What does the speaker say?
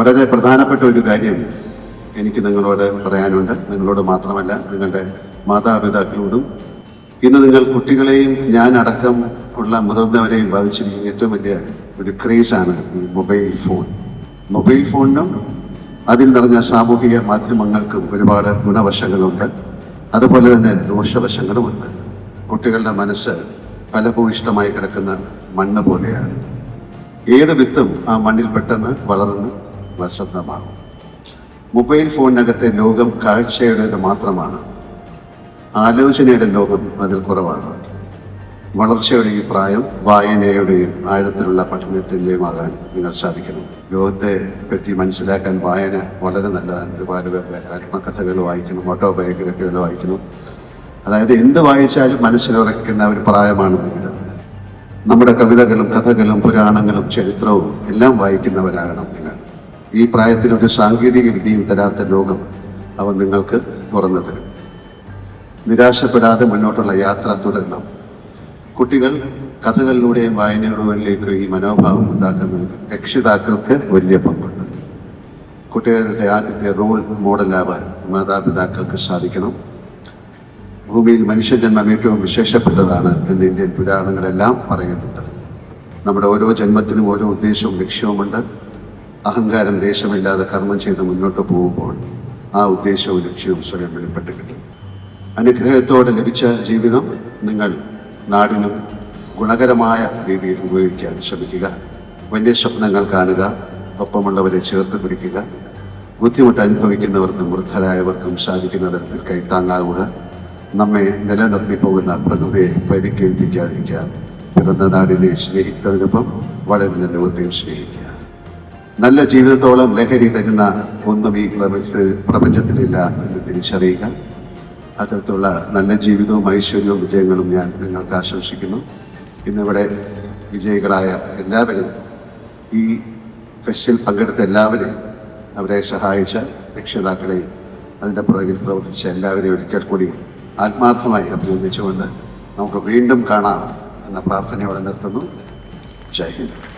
വളരെ പ്രധാനപ്പെട്ട ഒരു കാര്യം എനിക്ക് നിങ്ങളോട് പറയാനുണ്ട്. നിങ്ങളോട് മാത്രമല്ല നിങ്ങളുടെ മാതാപിതാക്കളോടും. ഇന്ന് നിങ്ങൾ കുട്ടികളെയും ഞാൻ അടക്കം ഉള്ള മുതിർന്നവരെയും ബാധിച്ചിരിക്കുന്ന ഏറ്റവും വലിയ ഒരു ക്രേസാണ് ഈ മൊബൈൽ ഫോൺ. മൊബൈൽ ഫോണിനും അതിൽ നിറഞ്ഞ സാമൂഹിക മാധ്യമങ്ങൾക്കും ഒരുപാട് ഗുണവശങ്ങളുണ്ട്. അതുപോലെ തന്നെ ദോഷവശങ്ങളുമുണ്ട്. കുട്ടികളുടെ മനസ്സ് ഫലഭൂയിഷ്ടമായി കിടക്കുന്ന മണ്ണ് പോലെയാണ്. ഏത് വിത്തും ആ മണ്ണിൽ പെട്ടെന്ന് വളർന്ന് വസന്തമാകും മൊബൈൽ ഫോണിനകത്തെ ലോകം കാഴ്ചയുടേത് മാത്രമാണ്. ആലോചനയുടെ ലോകം അതിൽ കുറവാണ്. വളർച്ചയുടെ ഈ പ്രായം വായനയുടെയും ആഴത്തിലുള്ള പഠനത്തിന്റെയും ആകാൻ നിങ്ങൾ സാധിക്കണം ലോകത്തെ പറ്റി മനസ്സിലാക്കാൻ വായന വളരെ നല്ലതാണ്. ഒരുപാട് പേരുടെ ആത്മകഥകൾ വായിക്കണം ഓട്ടോബയോഗ്രഫികൾ വായിക്കണം അതായത് എന്ത് വായിച്ചാലും മനസ്സിലുറയ്ക്കുന്ന ഒരു പ്രായമാണ് നിങ്ങളുടെ നമ്മുടെ കവിതകളും കഥകളും പുരാണങ്ങളും ചരിത്രവും എല്ലാം വായിക്കുന്നവരാകണം നിങ്ങൾ. ഈ പ്രായത്തിൽ ഒരു സാങ്കേതിക വിദ്യയും തരാത്ത ലോകം അവ നിങ്ങൾക്ക് തുറന്നു തരും. നിരാശപ്പെടാതെ മുന്നോട്ടുള്ള യാത്ര തുടരണം. കുട്ടികൾ കഥകളിലൂടെയും വായനകളിലേക്ക് ഈ മനോഭാവം ഉണ്ടാക്കുന്നതിൽ രക്ഷിതാക്കൾക്ക് വലിയ പങ്കുണ്ട്. കുട്ടികളുടെ ആദ്യത്തെ റോൾ മോഡലാവാൻ മാതാപിതാക്കൾക്ക് സാധിക്കണം. ഭൂമിയിൽ മനുഷ്യജന്മം ഏറ്റവും വിശേഷപ്പെട്ടതാണ് എന്ന് ഇന്ത്യൻ പുരാണങ്ങളെല്ലാം പറയുന്നുണ്ട്. നമ്മുടെ ഓരോ ജന്മത്തിനും ഓരോ ഉദ്ദേശവും ലക്ഷ്യവുമുണ്ട്. അഹങ്കാരം ദേശമില്ലാതെ കർമ്മം ചെയ്ത് മുന്നോട്ട് പോകുമ്പോൾ ആ ഉദ്ദേശവും ലക്ഷ്യവും സ്വയം വെളിപ്പെട്ട് കിട്ടും. അനുഗ്രഹത്തോടെ ലഭിച്ച ജീവിതം നിങ്ങൾ നാടിനും ഗുണകരമായ രീതിയിൽ ഉപയോഗിക്കാൻ ശ്രമിക്കുക. വലിയ സ്വപ്നങ്ങൾ കാണുക ഒപ്പമുള്ളവരെ ചേർത്ത് പിടിക്കുക. ബുദ്ധിമുട്ട് അനുഭവിക്കുന്നവർക്കും വൃദ്ധരായവർക്കും സാധിക്കുന്ന തരത്തിൽ കൈത്താങ്ങാവുക. നമ്മെ നിലനിർത്തി പോകുന്ന പ്രകൃതിയെ പരിക്കേൽപ്പിക്കാതിരിക്കുക. പിറന്ന നാടിനെ സ്നേഹിക്കുന്നതിനൊപ്പം വളരുന്ന ലോകത്തെയും സ്നേഹിക്കുക. നല്ല ജീവിതത്തോളം ലഹരി തരുന്ന ഒന്നും ഈ പ്രപഞ്ച പ്രപഞ്ചത്തിലില്ല എന്ന് തിരിച്ചറിയുക. അത്തരത്തിലുള്ള നല്ല ജീവിതവും ഐശ്വര്യവും വിജയങ്ങളും ഞാൻ നിങ്ങൾക്ക് ആശംസിക്കുന്നു. ഇന്നിവിടെ വിജയികളായ എല്ലാവരും ഈ ഫെസ്റ്റിൽ പങ്കെടുത്ത എല്ലാവരെയും അവരെ സഹായിച്ച രക്ഷിതാക്കളെയും അതിന്റെ പുറകിൽ പ്രവർത്തിച്ച എല്ലാവരെയും ഒരിക്കൽ കൂടി ആത്മാർത്ഥമായി അഭിനന്ദിച്ചുകൊണ്ട് നമുക്ക് വീണ്ടും കാണാം എന്ന പ്രാർത്ഥനയോടെ നിർത്തുന്നു. ജയ് ഹിന്ദ്.